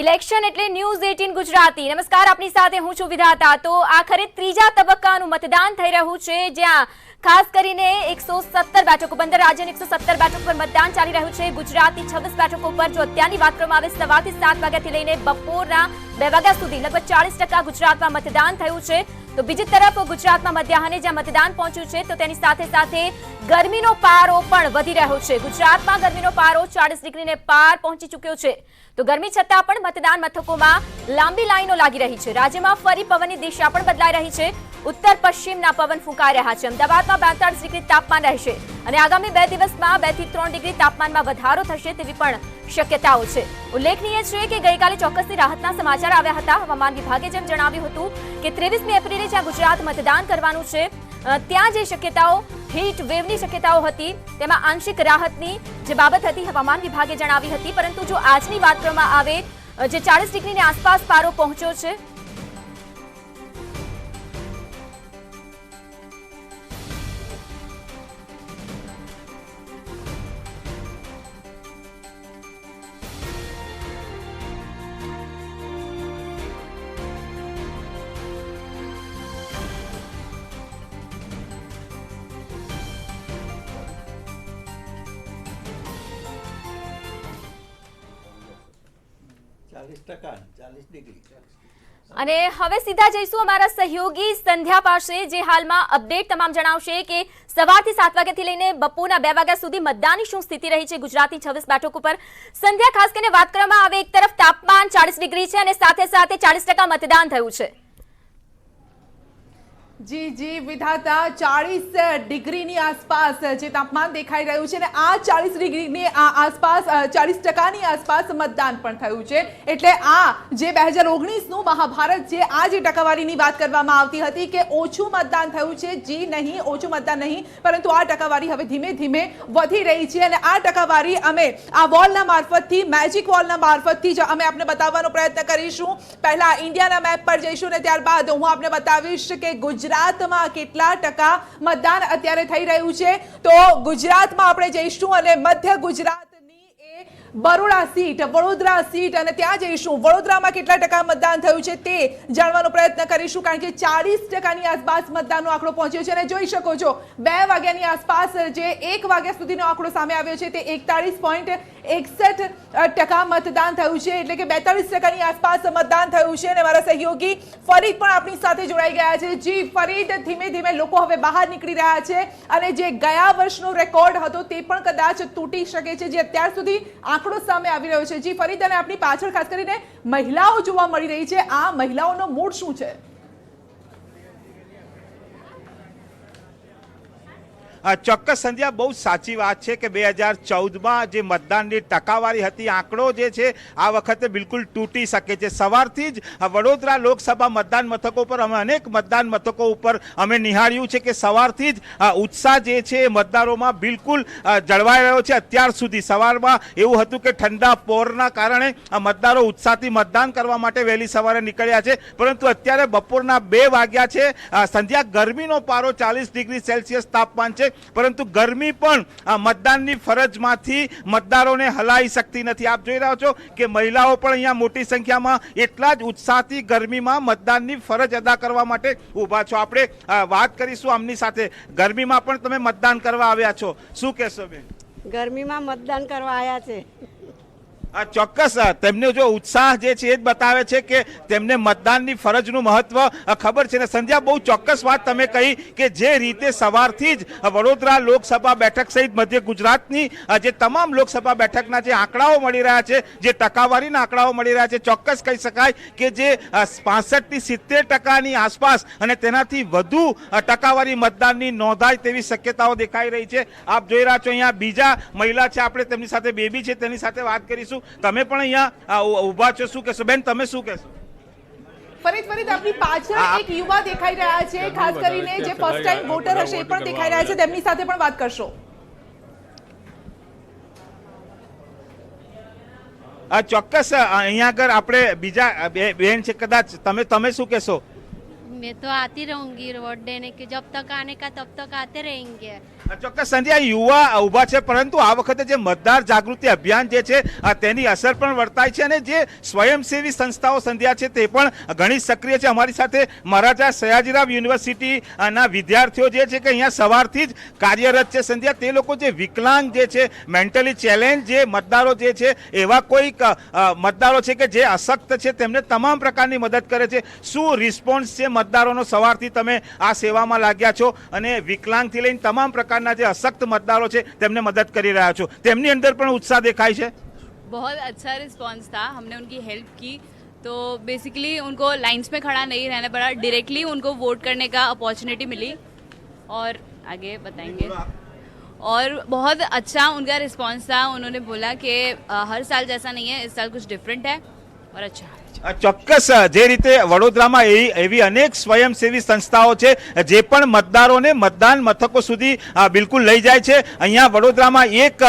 Election એટલે news eighteen Gujarati. નમસ્કાર, આપની સાથે હું છું વિધાતા. તો આખરે ત્રીજા તબક્કાનું મતદાન થઈ રહ્યું છે, જ્યાં ખાસ કરીને એકસો સત્તર બેઠકો પંદર રાજ્યની એકસો સત્તર બેઠકો પર મતદાન ચાલી રહ્યું છે, ગુજરાતની છવ્વીસ બેઠકો પર જો અત્યારની વાત કરવામાં આવે, સવારથી સાત વાગ્યાથી લઈને બપોરના બે વાગ્યા સુધી લગભગ ચાલીસ ટકા ગુજરાતમાં મતદાન થયું છે. તો બીજી તરફ ગુજરાતમાં મધ્યાહને જ્યાં મતદાન પહોંચ્યું છે, તો તેની સાથે સાથે ગરમીનો પારો પણ વધી રહ્યો છે. ગુજરાતમાં ગરમીનો પારો ચાલીસ ડિગ્રીને પાર પહોંચી ચૂક્યો છે. તો ગરમી છતાં પણ મતદાન મથકોમાં લાંબી લાઈનો લાગી રહી છે. રાજ્યમાં ફરી પવનની દિશા પણ બદલાઈ રહી છે. ઉત્તર પશ્ચિમના પવન ફૂંકાઈ રહ્યા છે. અમદાવાદમાં બેતાળીસ ડિગ્રી તાપમાન રહેશે અને આગામી બે દિવસમાં બેથી ત્રણ ડિગ્રી તાપમાનમાં વધારો થશે તેવી પણ શક્યતાઓ છે. ઉલ્લેખનીય છે કે ગઈકાલે ચોક્કસથી રાહતના સમાચાર આવ્યા હતા. હવામાન વિભાગે જેમ જણાવ્યું હતું કે ત્રેવીસમી એપ્રિલે જ્યાં ગુજરાત મતદાન કરવાનું છે. ત્યાં જે શક્યતાઓ હીટ વેવની શક્યતાઓ હતી, તેમાં આંશિક રાહતની જે બાબત હતી, હવામાન વિભાગે જણાવી હતી. પરંતુ જો આજની વાત કરવામાં આવે જે ચાલીસ ડિગ્રીની આસપાસ પારો પહોંચ્યો છે ચાલીસ ટકા ચાલીસ ડિગ્રી. અને હવે સીધા જઈશું અમારા સહયોગી સંધ્યા પાસે જે હાલમાં અપડેટ તમામ જણાવશે કે સવારથી સાત વાગ્યાથી લઈને બપોરના બે વાગ્યા સુધી મતદાનની શું સ્થિતિ રહી છે ગુજરાતની છવ્વીસ બેઠક ઉપર. સંધ્યા ખાસ કરીને વાત કરવામાં આવે એક તરફ તાપમાન ચાલીસ ડિગ્રી છે અને સાથે સાથે ચાલીસ ટકા મતદાન થયું છે. જી જી, વિધાતા ચાળીસ ડિગ્રીની આસપાસ જે તાપમાન દેખાઈ રહ્યું છે અને આ ચાળીસ ડિગ્રીની આસપાસ ચાળીસ ટકાની આસપાસ મતદાન પણ થયું છે. એટલે આ જે બે હજાર ઓગણીસનું મહાભારત જે આ જે ટકાવારીની વાત કરવામાં આવતી હતી કે ઓછું મતદાન થયું છે, જી નહીં, ઓછું મતદાન નહીં, પરંતુ આ ટકાવારી હવે ધીમે ધીમે વધી રહી છે અને આ ટકાવારી અમે આ વોલના મારફતથી, મેજિક વોલના મારફતથી જ અમે આપને બતાવવાનો પ્રયત્ન કરીશું. પહેલાં ઇન્ડિયાના મેપ પર જઈશું અને ત્યારબાદ હું આપને બતાવીશ કે ગુજરાતમાં કેટલા ટકા મતદાન અત્યારે થઈ રહ્યું છે? તો ગુજરાતમાં આપણે જઈશું અને મધ્ય ગુજરાતની એ બરોડા સીટ, વડોદરા સીટ અને ત્યાં જઈશું. વડોદરામાં કેટલા ટકા મતદાન થયું છે તે જાણવાનો પ્રયત્ન કરીશું, કારણ કે ચાલીસ ટકાની આસપાસ મતદાનનો આંકડો પહોંચ્યો છે અને જોઈ શકો છો, બે વાગ્યાની આસપાસ જે એક વાગ્યા સુધીનો આંકડો સામે આવ્યો છે તે એકતાળીસ પોઈન્ટ એકસઠ ટકા મતદાન થયું છે. એટલે કે બેતાળીસ ટકાની આસપાસ મતદાન થયું છે અને મારા સહયોગી ફરીદ પણ આપણી સાથે જોડાઈ ગયા છે. જી, ફરીદ, ધીમે ધીમે લોકો હવે બહાર નીકળી રહ્યા છે અને જે ગયા વર્ષનો રેકોર્ડ હતો તે પણ કદાચ તૂટી શકે છે. જે અત્યાર સુધી આંકડો સામે આવી રહ્યો છે. જી ફરીદ અને આપણી પાછળ ખાસ કરીને મહિલાઓ જોવા મળી રહી છે. આ મહિલાઓનો મૂળ શું છે? ચોક્કસ સંધ્યા, બહુ સાચી વાત છે કે બે હજાર ચૌદમાં જે મતદાનની ટકાવારી હતી, આંકડો જે છે, આ વખતે બિલકુલ તૂટી શકે છે. સવારથી જ વડોદરા લોકસભા મતદાન મથકો પર અમે અનેક મતદાન મથકો ઉપર અમે નિહાળ્યું છે કે સવારથી જ ઉત્સાહ જે છે એ મતદારોમાં બિલકુલ જળવાઈ રહ્યો છે. અત્યાર સુધી સવારમાં એવું હતું કે ઠંડા પોરના કારણે મતદારો ઉત્સાહથી મતદાન કરવા માટે વહેલી સવારે નીકળ્યા છે. પરંતુ અત્યારે બપોરના બે વાગ્યા છે. સંધ્યા, ગરમીનો પારો ચાલીસ ડિગ્રી સેલ્સિયસ તાપમાન છે. પરંતુ ગરમી પણ મતદાનની ફરજમાંથી મતદારોને હલાઈ શકતી નથી. આપ જોઈ રહ્યા છો કે મહિલાઓ પણ અહીંયા મોટી સંખ્યામાં એટલા જ ઉત્સાહથી ગરમીમાં મતદાનની ફરજ અદા કરવા માટે ઊભા છો. આપણે વાત કરીશું આમની સાથે. ગરમીમાં પણ તમે મતદાન કરવા આવ્યા છો. શું કહેશો બેન? ગરમીમાં મતદાન કરવા આવ્યા છે. આ ચોક્કસ તેમને જો ઉત્સાહ જે છે એ જ બતાવે છે કે તેમને મતદાનની ફરજનું મહત્વ ખબર છે. ને સંધ્યા, બહુ ચોક્કસ વાત તમે કહી કે જે રીતે સવારથી જ વડોદરા લોકસભા બેઠક સહિત મધ્ય ગુજરાતની જે તમામ લોકસભા બેઠકના જે આંકડાઓ મળી રહ્યા છે, જે ટકાવારીના આંકડાઓ મળી રહ્યા છે, ચોક્કસ કહી શકાય કે જે પાસઠથી સિત્તેર ટકાની આસપાસ અને તેનાથી વધુ ટકાવારી મતદાનની નોંધાય તેવી શક્યતાઓ દેખાઈ રહી છે. આપ જોઈ રહ્યા છો, અહીંયા બીજા મહિલા છે, આપણે તેમની સાથે બેબી છે, તેની સાથે વાત કરીશું. છું તમે પણ અહીંયા ઊભા છો શું કહેશો? બેન તમે શું કહેશો? ફરીદ ફરીદ આપની પાછળ એક યુવા દેખાઈ રહ્યા છે ખાસ કરીને જે ફર્સ્ટ ટાઈમ વોટર હશે એ પણ દેખાઈ રહ્યા છે તેમની સાથે પણ વાત કરશો. આ ચોક્કસ અહીંયા આગળ આપણે બીજા બેન છે કદાચ તમે તમે શું કહેશો? મેં તો આતી રહુંગી રોડ ડે ને કે જબ તક આને કા તબ તક આતે રહેંગે. ચોક્કસ સંધ્યા યુવા ઊભા છે, પરંતુ આ વખતે જે મતદાર જાગૃતિ અભિયાન જે છે તેની અસર પણ વર્તાય છે અને જે સ્વયંસેવી સંસ્થાઓ સંધ્યા છે તે પણ ઘણી સક્રિય છે. અમારી સાથે મહારાજા સયાજીરાવ યુનિવર્સિટી ના વિદ્યાર્થીઓ જે છે કે અહીંયા સવારથી જ કાર્યરત છે. સંધ્યા, તે લોકો જે વિકલાંગ જે છે, મેન્ટલી ચેલેન્જ જે મતદારો જે છે, એવા કોઈક મતદારો છે કે જે અશક્ત છે, તેમને તમામ પ્રકારની મદદ કરે છે. શું રિસ્પોન્સ છે મતદારોનો? સવારથી તમે આ સેવામાં લાગ્યા છો અને વિકલાંગથી લઈને તમામ પ્રકારના જે અશક્ત મતદારો છે તેમને મદદ કરી રહ્યા છો તેમની અંદર પણ ઉત્સાહ દેખાય છે बहुत अच्छा रिस्पांस था हमने उनकी हेल्प की तो बेसिकली उनको लाइंस में खड़ा नहीं रहना पड़ा डायरेक्टली उनको वोट करने का अपॉर्चुनिटी मिली और आगे बताएंगे और बहुत अच्छा उनका रिस्पांस था उन्होंने बोला कि अ, हर साल जैसा नहीं है इस साल कुछ डिफरेंट है और अच्छा है અ, ચોક્કસ જે રીતે વડોદરામાં એવી એવી અનેક સ્વયંસેવી સંસ્થાઓ છે, જે પણ મતદારોને મતદાન મથકો સુધી બિલકુલ લઈ જાય છે. અહીંયા વડોદરામાં એક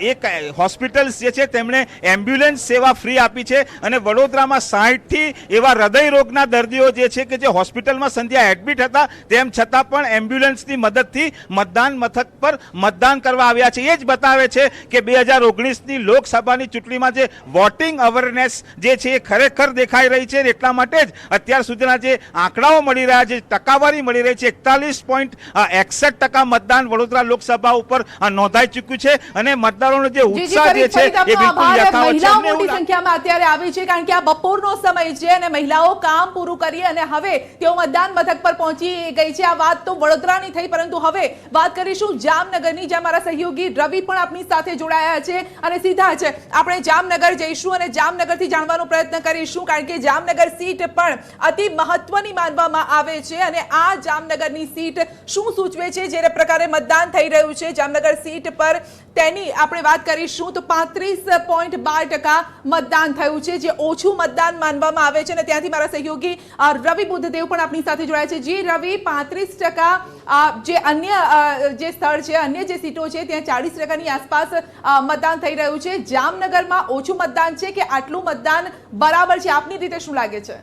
એક હોસ્પિટલ્સ જે છે, તેમણે એમ્બ્યુલન્સ સેવા ફ્રી આપી છે અને વડોદરામાં સાહીઠથી એવા હૃદય રોગના દર્દીઓ જે છે કે જે હોસ્પિટલમાં સંધ્યા એડમિટ હતા, તેમ છતાં પણ એમ્બ્યુલન્સની મદદથી મતદાન મથક પર મતદાન કરવા આવ્યા છે. એ જ બતાવે છે કે બે હજાર ઓગણીસની લોકસભાની ચૂંટણીમાં જે વોટિંગ અવેરનેસ જે છે એ ખરેખર દેખાઈ રહી છે એટલા માટે જ અત્યાર સુધીના જે આંકડાઓ મળી રહ્યા છે ટકાવારી મળી રહી છે એકતાલીસ પોઈન્ટ એકસઠ ટકા મતદાન વડોદરા લોકસભા ઉપર નોંધાઈ ચૂક્યું છે અને મતદારોનો જે ઉત્સાહ જે છે એ બિલકુલ યથાવત છે. મોટી સંખ્યામાં અત્યારે આવી છે કારણ કે આ બપોરનો સમય છે અને મહિલાઓ કામ પૂરું કરી અને હવે તેઓ મતદાન મથક પર પહોંચી ગઈ છે. આ વાત તો વડોદરાની થઈ પરંતુ હવે વાત કરીશું જામનગરની જ્યાં મારા સહયોગી રવિ પણ આપણી સાથે જોડાયા છે અને સીધા છે આપણે જામનગર જઈશું અને જામનગરથી જાણવાનો પ્રયત્ન કરીશું. કારણ કે જામનગર સીટ પણ અતિ મહત્વની માનવામાં આવે છે અને આ જામનગરની સીટ શું સૂચવે છે? જે પ્રકારે મતદાન થઈ રહ્યું છે, જામનગર સીટ પર તેની આપણે વાત કરીશું તો પાંત્રીસ પોઈન્ટ બાર ટકા મતદાન થયું છે, જે ઓછું મતદાન માનવામાં આવે છે અને ત્યાંથી મારા સહયોગી રવિ બુદ્ધદેવ પણ આપણી સાથે જોડાયા છે. જી, રવિ, પાંત્રીસ ટકા જે અન્ય જે સ્થળ છે, અન્ય જે સીટો છે, ત્યાં ચાળીસ ટકાની આસપાસ મતદાન થઈ રહ્યું છે. જામનગરમાં ઓછું મતદાન છે કે આટલું મતદાન બરાબર છે? આપની રીતે શું લાગે છે?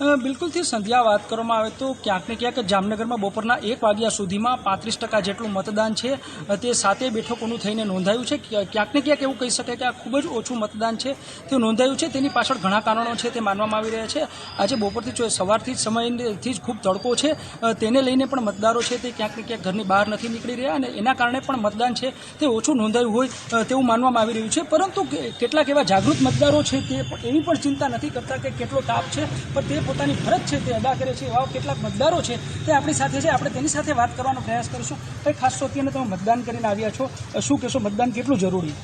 બિલકુલથી સંધ્યા વાત કરવામાં આવે તો ક્યાંક ને ક્યાંક જામનગરમાં બપોરના એક વાગ્યા સુધીમાં પાંત્રીસ ટકા જેટલું મતદાન છે. તે સાતે બેઠકોનું થઈને નોંધાયું છે. ક્યા- ક્યાંક ને ક્યાંક એવું કહી શકાય કે આ ખૂબ જ ઓછું મતદાન છે. તે નોંધાયું છે. તેની પાછળ ઘણા કારણો છે તે માનવામાં આવી રહ્યા છે. આજે બપોરથી સવારથી જ સમયથી જ ખૂબ તડકો છે. તેને લઈને પણ મતદારો છે તે ક્યાંક ને ક્યાંક ઘરની બહાર નથી નીકળી રહ્યા અને એના કારણે પણ મતદાન છે તે ઓછું નોંધાયું હોય તેવું માનવામાં આવી રહ્યું છે. પરંતુ કેટલાક એવા જાગૃત મતદારો છે તે એની પણ ચિંતા નથી કરતા કે કેટલો તાપ છે. પણ તે પોતાની ફરજ છે તે અદા કરે છે, એવા કેટલાક મતદારો છે તે આપણી સાથે છે. આપણે તેની સાથે વાત કરવાનો પ્રયાસ કરીશું. કંઈ ખાસ તો અત્યારે તમે મતદાન કરીને આવ્યા છો. શું કહેશો? મતદાન કેટલું જરૂરી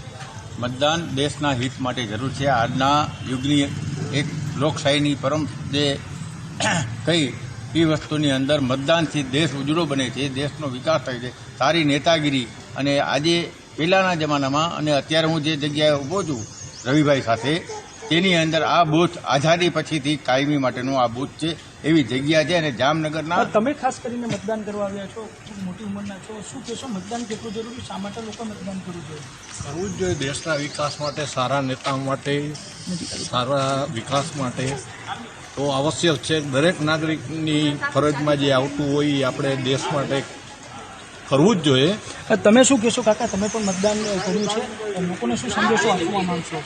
મતદાન દેશના હિત માટે જરૂર છે. આજના યુગની એક લોકશાહીની પરમ જે કઈ એ વસ્તુની અંદર મતદાનથી દેશ ઉજળો બને છે, દેશનો વિકાસ થાય છે. સારી નેતાગીરી અને આજે પહેલાંના જમાનામાં અને અત્યારે હું જે જગ્યાએ ઊભો છું રવિભાઈ સાથે તેની અંદર આ બૂથ આઝાદી પછીથી કાયમી માટેનું આ બૂથ છે એવી જગ્યા છે અને જામનગરના તમે ખાસ કરીને મતદાન કરવા આવ્યા છો મોટી ઉંમરના છો. શું કહેશો મતદાન કેટલું જરૂરી? શા માટે લોકો મતદાન કરવું જોઈએ? કરવું જ જોઈએ દેશના વિકાસ માટે સારા નેતા માટે સારા વિકાસ માટે. તો આવશ્યક છે દરેક નાગરિકની ફરજમાં જે આવતું હોય એ આપણે દેશ માટે કરવું જ જોઈએ. તમે શું કહેશો કાકા? તમે પણ મતદાન કર્યું છે. લોકોને શું સંદેશો આપવા માંગશો?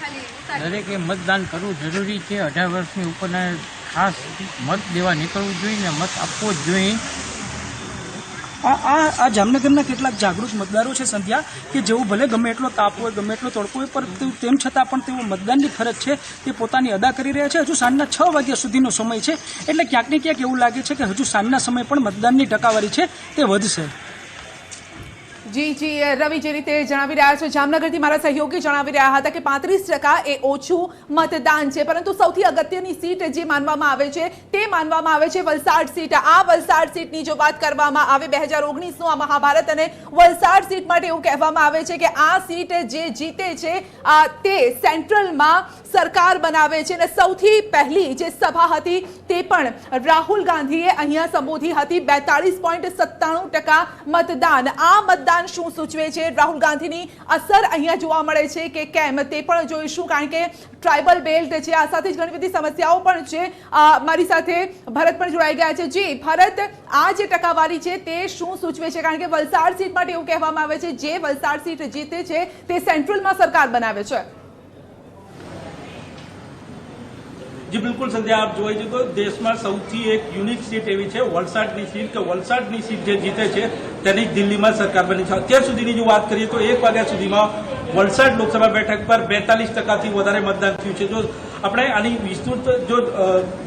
દરેકે મતદાન કરવું જરૂરી છે. અઢાર વર્ષની ઉપરના ખાસ મત દેવા નીકળવું જોઈએ ને મત આપવો જ જોઈએ. આ આ આ જામનગરના કેટલાક જાગૃત મતદારો છે સંધ્યા કે જેવું ભલે ગમે એટલો તાપ હોય ગમે એટલો તડકો હોય પણ તેમ છતાં પણ તેઓ મતદાનની ફરજ છે. તે પોતાની અદા કરી રહ્યા છે. હજુ સાંજના છ વાગ્યા સુધીનો સમય છે. એટલે ક્યાંક ને ક્યાંક એવું લાગે છે કે હજુ સાંજના સમય પણ મતદાનની ટકાવારી છે. તે વધશે. જી જી રવિ જે રીતે જણાવી રહ્યા છો, જામનગરથી મારા સહયોગી જણાવી રહ્યા હતા કે પાંત્રીસ ટકા એ ઓછું મતદાન છે. પરંતુ સૌથી અગત્યની સીટ જે માનવામાં આવે છે, તે માનવામાં આવે છે વલસાડ સીટ. આ વલસાડ સીટની જો વાત કરવામાં આવે, બે હજાર ઓગણીસનું આ મહાભારત અને વલસાડ સીટ માટે એવું કહેવામાં આવે છે કે આ સીટ જે જીતે છે તે સેન્ટ્રલમાં સરકાર બનાવે છે. અને સૌથી પહેલી જે સભા હતી, તે પણ રાહુલ ગાંધીએ અહીંયા સંબોધી હતી. બેતાળીસ પોઈન્ટ સત્તાણું ટકા મતદાન. આ મતદાન મતદાન શું સૂચવે છે? રાહુલ ગાંધીની અસર અહીંયા જોવા મળે છે કે કેમ? તે પણ જોઈશું, કારણ કે ટ્રાઇબલ બેલ્ટ છે. આ સાથે જ ઘણી બધી સમસ્યાઓ પણ છે. મારી સાથે ભરત પણ જોડાઈ ગયા છે. જી, ભરત, આ જે ટકાવારી છે તે શું સૂચવે છે? કારણ કે વલસાડ સીટ માટે એવું કહેવામાં આવે છે, જે વલસાડ સીટ જીતે છે, તે સેન્ટ્રલમાં સરકાર બનાવે છે. જી, બિલકુલ સંધ્યા, આપ જોઈ તો દેશમાં સૌથી એક યુનિક સીટ એવી છે વલસાડની સીટ કે વલસાડની સીટ જે જીતે છે, તેની દિલ્હીમાં સરકાર બની છે. અત્યાર સુધીની જો વાત કરીએ તો એક વાગ્યા સુધીમાં વલસાડ લોકસભા બેઠક પર બેતાલીસ ટકાથી વધારે મતદાન થયું છે. જો આપણે આની વિસ્તૃત જો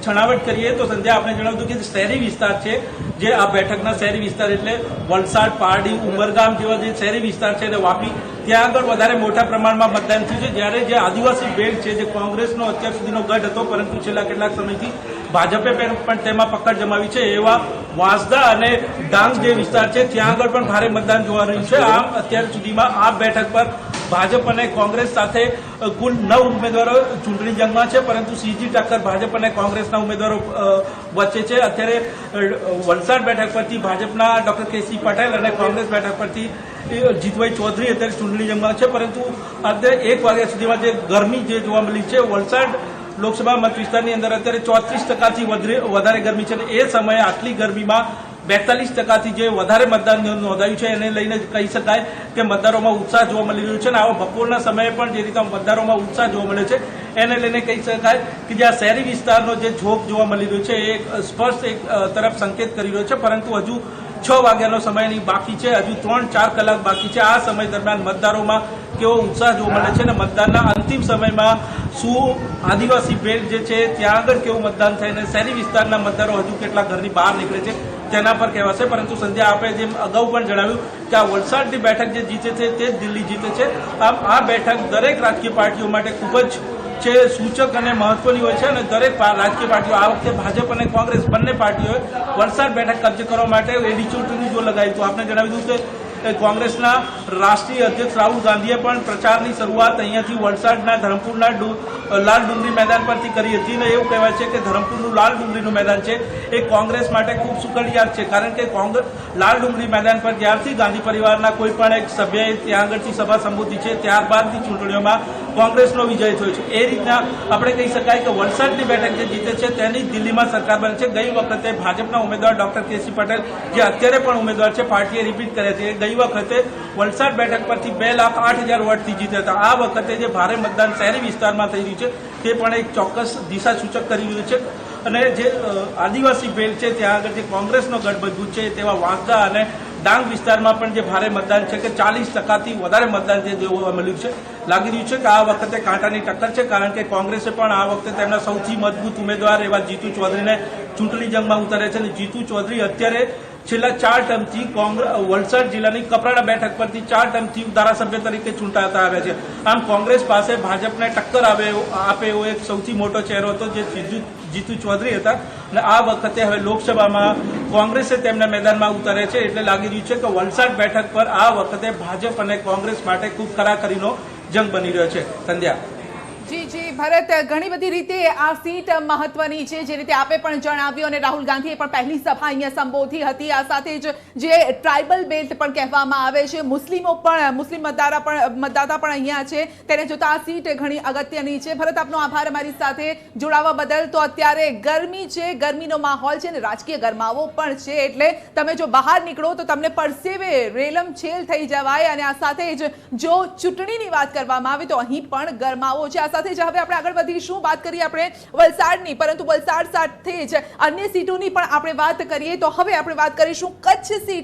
છણાવટ કરીએ તો સંધ્યા આપણે જણાવ્યું કે શહેરી વિસ્તાર છે, જે આ બેઠકના શહેરી વિસ્તાર એટલે વલસાડ, પારડી, ઉમરગામ જેવા જે શહેરી વિસ્તાર છે અને વાપી, ત્યાં આગળ વધારે મોટા પ્રમાણમાં મતદાન થયું છે. જ્યારે જે આદિવાસી બેલ્ટ છે, જે કોંગ્રેસનો અત્યાર સુધીનો ગઢ હતો, પરંતુ છેલ્લા કેટલાક સમયથી ભાજપે પણ તેમાં પકડ જમાવી છે. એવા વાંસદા અને ડાંગ જે વિસ્તાર છે, ત્યાં આગળ પણ ભારે મતદાન જોવા રહ્યું છે. આમ અત્યાર સુધીમાં આ બેઠક પર ભાજપ અને કોંગ્રેસ સાથે કુલ નવ ઉમેદવારો ચૂંટણી જંગમાં છે, પરંતુ સીજી ટક્કર ભાજપ અને કોંગ્રેસના ઉમેદવારો વચ્ચે છે. અત્યારે વલસાડ બેઠક પરથી ભાજપના ડોક્ટર કેસી પટેલ અને કોંગ્રેસ બેઠક પરથી જીતુભાઈ ચૌધરી અત્યારે ચૂંટણી જંગમાં છે. પરંતુ અત્યારે એક વાગ્યા સુધીમાં જે ગરમી જે જોવા મળી છે, વલસાડ લોકસભા મત વિસ્તારની અંદર અત્યારે ચોત્રીસ ટકાથી વધરે- ગરમી છે એ સમયે આટલી ગરમીમાં બેતાલીસ ટકાથી જે વધારે મતદાન નોંધાયું છે, એને લઈને કહી શકાય કે મતદારોમાં ઉત્સાહ જોવા મળી રહ્યો છે અને આવા બપોરના સમયે પણ જે રીતે મતદારોમાં ઉત્સાહ જોવા મળે છે, એને લઈને કહી શકાય કે જે આ શહેરી વિસ્તારનો જે ઝોક જોવા મળી રહ્યો છે, એ સ્પષ્ટ એક તરફ સંકેત કરી રહ્યો છે, પરંતુ હજુ છ વાગ્યાનો સમયની બાકી છે, હજુ ત્રણ ચાર કલાક બાકી છે. આ સમય દરમિયાન મતદારોમાં કેવો ઉત્સાહ જોવા મળે છે અને મતદાનના અંતિમ સમયમાં શું આદિવાસી બેલ્ટ જે છે, ત્યાં આગળ કેવું મતદાન થાય અને શહેરી વિસ્તારના મતદારો હજુ કેટલા ઘરની બહાર નીકળે છે તેના પર કહેવાશે. પરંતુ સંધ્યા આપે જેમ અગાઉ પણ જણાવ્યું કે આ વલસાડની બેઠક જે જીતે છે, તે દિલ્હી જીતે છે. આમ આ બેઠક દરેક રાજકીય પાર્ટીઓ માટે ખૂબ જ છે, સૂચક અને મહત્વની હોય છે અને દરેક રાજકીય પાર્ટીઓ આ વખતે ભાજપ અને કોંગ્રેસ બંને પાર્ટીઓએ વલસાડ બેઠક કબજે કરવા માટે એડી ચૂંટણી જો લગાવી, તો આપને જણાવી દઉં કે કોંગ્રેસના રાષ્ટ્રીય અધ્યક્ષ રાહુલ ગાંધીએ પણ પ્રચારની શરૂઆત અહીંયાથી વલસાડના ધરમપુરના લાલ ડુંગરી મેદાન પરથી કરી હતી અને એવું કહેવાય છે કે ધરમપુરનું લાલ ડુંગરીનું મેદાન છે. એ કોંગ્રેસ માટે ખૂબ સુખડિયાત છે કારણ કે કોંગ્રેસ લાલ ડુંગરી મેદાન પર જ્યારથી ગાંધી પરિવારના કોઈ પણ એક સભ્યએ ત્યાં આગળથી સભા સંબોધી છે. ત્યારબાદની ચૂંટણીઓમાં કોંગ્રેસનો વિજય થયો છે. એ રીતના આપણે કહી શકાય કે વલસાડની બેઠક જે જીતે છે, તેની દિલ્હીમાં સરકાર બને છે. ગઈ વખતે ભાજપના ઉમેદવાર ડોક્ટર કેસી પટેલ, જે અત્યારે પણ ઉમેદવાર છે, પાર્ટીએ રિપીટ કર્યા છે. ગઈ વખતે વલસાડ બેઠક પરથી બે લાખ આઠ હજાર વોટથી જીત્યા હતા. આ વખતે જે ભારે મતદાન શહેરી વિસ્તારમાં થઈ રહ્યું છે, તે પણ એક ચોક્કસ દિશા સૂચક કરી રહ્યું છે. અને જે આદિવાસી ભેલ છે, ત્યાં આગળ જે કોંગ્રેસનો મજબૂત છે, તેવા વાંસદા અને ડાંગ વિસ્તારમાં પણ જે ભારે મતદાન છે કે ચાલીસ ટકાથી વધારે મતદાન છે જોવા મળ્યું છે. લાગી રહ્યું છે કે આ વખતે કાંટાની ટક્કર છે કારણ કે કોંગ્રેસે પણ આ વખતે તેમના સૌથી મજબૂત ઉમેદવાર એવા જીતુ ચૌધરીને ચૂંટણી જંગમાં ઉતારે છે અને જીતુ ચૌધરી અત્યારે છેલ્લા ચાર ટર્મથી કોંગ્રેસ વલસાડ જિલ્લાની કપરાડા બેઠક પરથી ચાર ટર્મથી ધારાસભ્ય તરીકે ચૂંટાતા આવ્યા છે. આમ કોંગ્રેસ પાસે ભાજપને ટક્કર આવે આપે એવો એક સૌથી મોટો ચહેરો હતો જે જીતુ ચૌધરી હતા. અને આ વખતે હવે લોકસભામાં કોંગ્રેસે તેમને મેદાનમાં ઉતારે છે. એટલે લાગી રહ્યું છે કે વલસાડ બેઠક પર આ વખતે ભાજપ અને કોંગ્રેસ માટે ખૂબ કરાકરીનો જંગ બની રહ્યો છે. સંધ્યા. ભરત ઘણી બધી રીતે આ સીટ મહત્વની છે, જે રીતે આપે પણ જણાવ્યું અને રાહુલ ગાંધીએ પણ પહેલી સભા અહીંયા સંબોધી હતી. આ સાથે જ જે ટ્રાઇબલ બેલ્ટ પણ કહેવામાં આવે છે, મુસ્લિમો પણ, મુસ્લિમ મતદારા પણ, મતદાતા પણ અહીંયા છે. તેને જોતા આ સીટ ઘણી અગત્યની છે. ભરત, આપનો આભાર અમારી સાથે જોડાવા બદલ. તો અત્યારે ગરમી છે, ગરમીનો માહોલ છે અને રાજકીય ગરમાવો પણ છે. એટલે તમે જો બહાર નીકળો તો તમને પરસેવે રેલમ છેલ થઈ જવાય. અને આ સાથે જ જો ચૂંટણીની વાત કરવામાં આવે તો અહીં પણ ગરમાવો છે. આ સાથે જ હવે આપણે આગળ વધીશું વાત કરીએ આપણે વલસાડની? પરંતુ વલસાડ સાથે જ અન્ય સીટોની પણ આપણે વાત કરીએ, તો હવે આપણે વાત કરીશું કચ્છ સીટ